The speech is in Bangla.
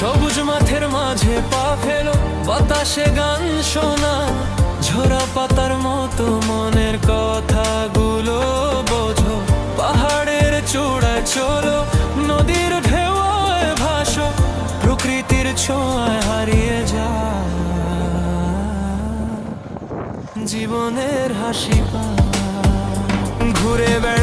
সবুজ মাঠের মাঝে পা ফেলো, বাতাসে গান শোনা। ঝরা পাতার মতো মনের কথাগুলো বোঝো। পাহাড়ের চূড়ায় চলো, নদীর ঢেউয়ে ভাসো। প্রকৃতির ছোঁয়ায় হারিয়ে যা। জীবনের হাসি পা। ঘুরে বেড়া